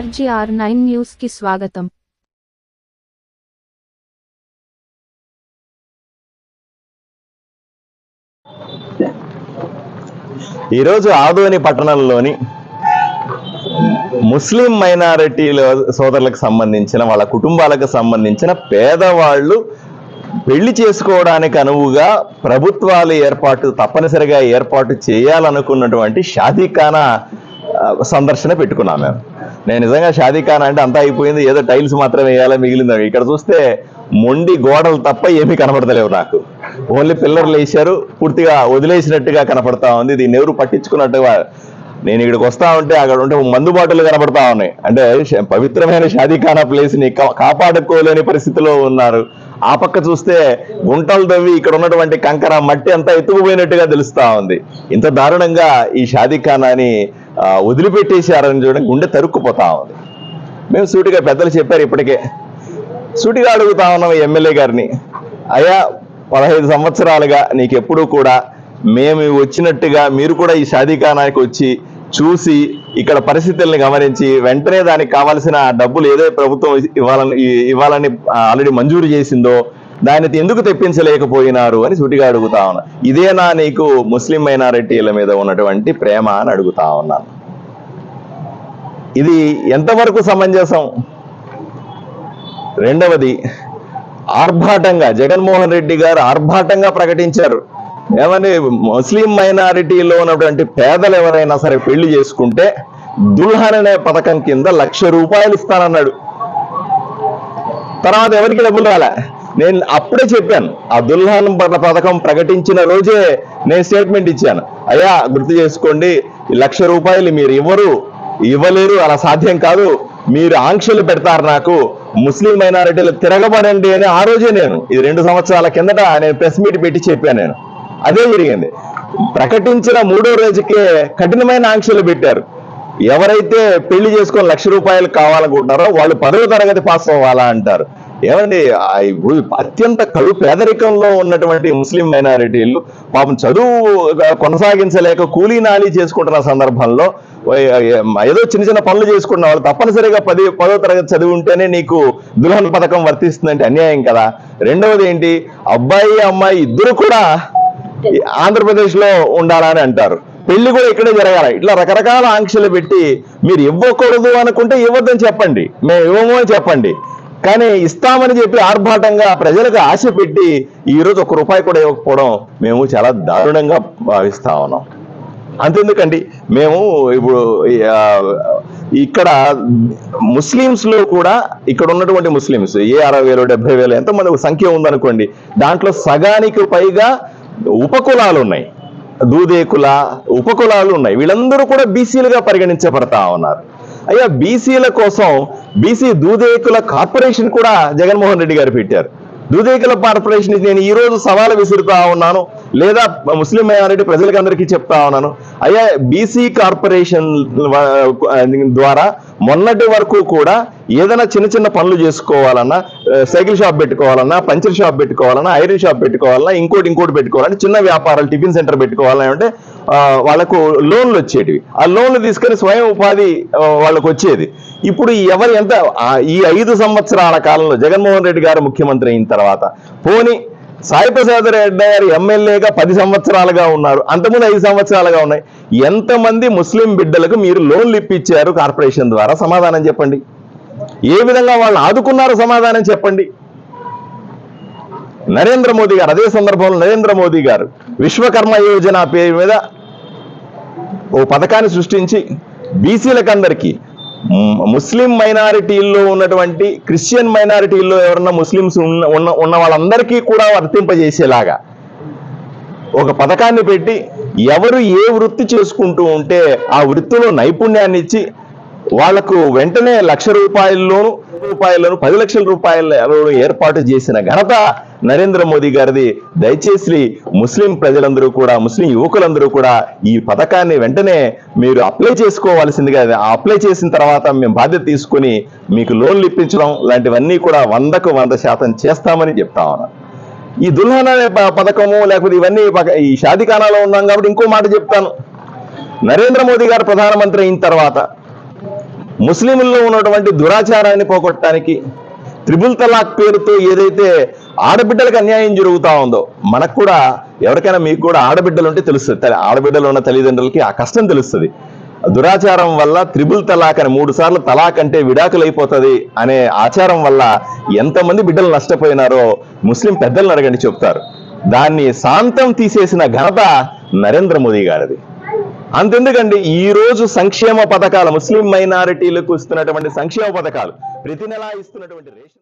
RGR nine న్యూస్కి స్వాగతం. ఈరోజు ఆదోని పట్టణంలోని ముస్లిం మైనారిటీల సోదరులకు సంబంధించిన వాళ్ళ కుటుంబాలకు సంబంధించిన పేదవాళ్ళు పెళ్ళి చేసుకోవడానికి అనువుగా ప్రభుత్వాలు ఏర్పాటు తప్పనిసరిగా ఏర్పాటు చేయాలనుకున్నటువంటి షాదీఖానా సందర్శన పెట్టుకున్నాం మేము. నేను నిజంగా షాదీఖానా అంటే అంతా అయిపోయింది. ఏదో టైల్స్ మాత్రమే వేయాలా మిగిలింది ఇక్కడ చూస్తే మొండి గోడలు తప్ప ఏమీ కనబడతలేవు నాకు. ఓన్లీ పిల్లర్లు వేశారు పూర్తిగా వదిలేసినట్టుగా కనపడతా ఉంది. దీన్ని ఎవరు పట్టించుకున్నట్టుగా నేను ఇక్కడికి వస్తా ఉంటే అక్కడ ఉంటే మందు బాటలు కనబడతా ఉన్నాయి. అంటే పవిత్రమైన షాదీఖానా ప్లేస్ని కాపాడుకోలేని పరిస్థితిలో ఉన్నారు. ఆ పక్క చూస్తే గుంటలు తవ్వి ఇక్కడ ఉన్నటువంటి కంకర మట్టి అంతా ఎత్తుకుపోయినట్టుగా తెలుస్తా ఉంది. ఇంత దారుణంగా ఈ షాదీఖానాని వదిలిపెట్టేశారని చూడండి గుండె తరుక్కుపోతా ఉంది. మేము సూటిగా పెద్దలు చెప్పారు ఇప్పటికే. సూటిగా అడుగుతా ఉన్నాం ఎమ్మెల్యే గారిని. అయ్యా పదహైదు సంవత్సరాలుగా నీకు ఎప్పుడూ కూడా మేము వచ్చినట్టుగా మీరు కూడా ఈ షాదీఖానానికి వచ్చి చూసి ఇక్కడ పరిస్థితుల్ని గమనించి వెంటనే దానికి కావాల్సిన డబ్బులు ఏదో ప్రభుత్వం ఇవ్వాలని ఇవ్వాలని ఆల్రెడీ మంజూరు చేసిందో దాన్ని ఎందుకు తెప్పించలేకపోయినారు అని సుటిగా అడుగుతా ఉన్నా. ఇదేనా నీకు ముస్లిం మైనారిటీల మీద ఉన్నటువంటి ప్రేమ అని అడుగుతా ఉన్నాను ఇది ఎంతవరకు సమంజసం? రెండవది ఆర్భాటంగా జగన్మోహన్ రెడ్డి గారు ఆర్భాటంగా ప్రకటించారు. ఏమని ముస్లిం మైనారిటీలో ఉన్నటువంటి పేదలు ఎవరైనా సరే పెళ్ళి చేసుకుంటే దుల్హన్ అనే పథకం కింద లక్ష రూపాయలు ఇస్తానన్నాడు. తర్వాత ఎవరికి డబ్బులు రాలే? నేను అప్పుడే చెప్పాను ఆ దుల్హన్ పథకం ప్రకటించిన రోజే నేను స్టేట్మెంట్ ఇచ్చాను. అయ్యా గుర్తు చేసుకోండి లక్ష రూపాయలు మీరు ఇవ్వరు ఇవ్వలేరు అలా సాధ్యం కాదు. మీరు ఆంక్షలు పెడతారు నాకు ముస్లిం మైనారిటీలు తిరగబడండి అని ఆ రోజే నేను ఇది రెండు సంవత్సరాల కిందట నేను ప్రెస్ మీట్ పెట్టి చెప్పాను నేను. అదే జరిగింది. ప్రకటించిన మూడో రోజుకే కఠినమైన ఆంక్షలు పెట్టారు. ఎవరైతే పెళ్ళి చేసుకొని లక్ష రూపాయలు కావాలనుకుంటున్నారో వాళ్ళు పదవ తరగతి పాస్ అవ్వాలా అంటారు. ఏమండి ఇప్పుడు అత్యంత కడు పేదరికంలో ఉన్నటువంటి ముస్లిం మైనారిటీలు పాపం చదువు కొనసాగించలేక కూలీ నాళీ చేసుకుంటున్న సందర్భంలో ఏదో చిన్న చిన్న పనులు చేసుకున్న వాళ్ళు తప్పనిసరిగా పది పదో తరగతి చదివి ఉంటేనే నీకు దుల్హన్ పథకం వర్తిస్తుందంటే అన్యాయం కదా. రెండవది ఏంటి? అబ్బాయి అమ్మాయి ఇద్దరు కూడా ఆంధ్రప్రదేశ్లో ఉండాలని అంటారు. పెళ్ళి కూడా ఇక్కడే జరగాలి. ఇట్లా రకరకాల ఆంక్షలు పెట్టి మీరు ఇవ్వకూడదు అనుకుంటే ఇవ్వద్దని చెప్పండి. మేము ఇవ్వము అని చెప్పండి. కానీ ఇస్తామని చెప్పి ఆర్భాటంగా ప్రజలకు ఆశ పెట్టి ఈ రోజు ఒక రూపాయి కూడా ఇవ్వకపోవడం మేము చాలా దారుణంగా భావిస్తా ఉన్నాం. అంతెందుకండి మేము ఇప్పుడు ఇక్కడ ముస్లిమ్స్లో కూడా ఇక్కడ ఉన్నటువంటి ముస్లిమ్స్ ఏ అరవై వేలు డెబ్బై వేలు ఎంతమంది సంఖ్య ఉందనుకోండి దాంట్లో సగానికి పైగా ఉపకులాలు ఉన్నాయి. దూదేకుల ఉపకులాలు ఉన్నాయి. వీళ్ళందరూ కూడా బీసీలుగా పరిగణించబడతా ఉన్నారు. అయ్యా బీసీల కోసం బీసీ దూదేకుల కార్పొరేషన్ కూడా జగన్మోహన్ రెడ్డి గారు పెట్టారు. దూదేకుల కార్పొరేషన్ నేను ఈ రోజు సవాలు విసురుతా ఉన్నాను లేదా ముస్లిం మైనారిటీ ప్రజలకు అందరికీ చెప్తా ఉన్నాను. అయ్యా బీసీ కార్పొరేషన్ ద్వారా మొన్నటి వరకు కూడా ఏదైనా చిన్న చిన్న పనులు చేసుకోవాలన్నా సైకిల్ షాప్ పెట్టుకోవాలన్నా పంచర్ షాప్ పెట్టుకోవాలన్నా ఐరన్ షాప్ పెట్టుకోవాలన్నా ఇంకోటి ఇంకోటి పెట్టుకోవాలన్నా చిన్న వ్యాపారాలు టిఫిన్ సెంటర్ పెట్టుకోవాలని అంటే వాళ్ళకు లోన్లు వచ్చేటివి. ఆ లోన్లు తీసుకొని స్వయం ఉపాధి వాళ్ళకు వచ్చేది. ఇప్పుడు ఎవరు ఎంత ఈ ఐదు సంవత్సరాల కాలంలో జగన్మోహన్ రెడ్డి గారు ముఖ్యమంత్రి అయిన తర్వాత పోని సాయి ప్రసాద్ రెడ్డి గారు ఎమ్మెల్యేగా పది సంవత్సరాలుగా ఉన్నారు అంతకుముందు ఐదు సంవత్సరాలుగా ఉన్నాయి. ఎంతమంది ముస్లిం బిడ్డలకు మీరు లోన్లు ఇప్పించారు కార్పొరేషన్ ద్వారా? సమాధానం చెప్పండి. ఏ విధంగా వాళ్ళని ఆదుకున్నారో సమాధానం చెప్పండి. నరేంద్ర మోదీ గారు అదే సందర్భంలో నరేంద్ర మోదీ గారు విశ్వకర్మ యోజన పేరు మీద ఓ పథకాన్ని సృష్టించి బీసీలకు అందరికీ ముస్లిం మైనారిటీల్లో ఉన్నటువంటి క్రిస్టియన్ మైనారిటీల్లో ఎవరన్నా ముస్లిమ్స్ ఉన్న ఉన్న- ఉన్న వాళ్ళందరికీ కూడా వర్తింపజేసేలాగా ఒక పథకాన్ని పెట్టి ఎవరు ఏ వృత్తి చేసుకుంటూ ఉంటే ఆ వృత్తిలో నైపుణ్యాన్ని ఇచ్చి వాళ్ళకు వెంటనే లక్ష రూపాయల్లోను రూపాయలను పది లక్షల రూపాయలు ఏర్పాటు చేసిన ఘనత నరేంద్ర మోదీ గారిది. దయచేసి ముస్లిం ప్రజలందరూ కూడా ముస్లిం యువకులందరూ కూడా ఈ పథకాన్ని వెంటనే మీరు అప్లై చేసుకోవాల్సిందిగా ఆ అప్లై చేసిన తర్వాత మేము బాధ్యత తీసుకుని మీకు లోన్లు ఇప్పించడం లాంటివన్నీ కూడా వందకు వంద శాతం చేస్తామని చెప్తా ఉన్నాను ఈ దుల్హన్ అనే పథకము లేకపోతే ఇవన్నీ ఈ షాదిఖానాలో ఉన్నాం కాబట్టి ఇంకో మాట చెప్తాను. నరేంద్ర మోదీ గారు ప్రధానమంత్రి అయిన తర్వాత ముస్లింల్లో ఉన్నటువంటి దురాచారాన్ని పోగొట్టడానికి త్రిబుల్ తలాక్ పేరుతో ఏదైతే ఆడబిడ్డలకు అన్యాయం జరుగుతా ఉందో మనకు కూడా ఎవరికైనా మీకు కూడా ఆడబిడ్డలు ఉంటే తెలుస్తుంది. ఆడబిడ్డలు ఉన్న తల్లిదండ్రులకి ఆ కష్టం తెలుస్తుంది. దురాచారం వల్ల త్రిబుల్ తలాక్ అని మూడు సార్లు తలాక్ అంటే విడాకులు అయిపోతుంది అనే ఆచారం వల్ల ఎంతమంది బిడ్డలు నష్టపోయినారో ముస్లిం పెద్దలను అడగండి చెప్తారు. దాన్ని శాంతం తీసేసిన ఘనత నరేంద్ర మోదీ గారిది. అంతెందుకండి ఈ రోజు సంక్షేమ పథకాలు ముస్లిం మైనారిటీలకు ఇస్తున్నటువంటి సంక్షేమ పథకాలు ప్రతి నెలా ఇస్తున్నటువంటి రేషన్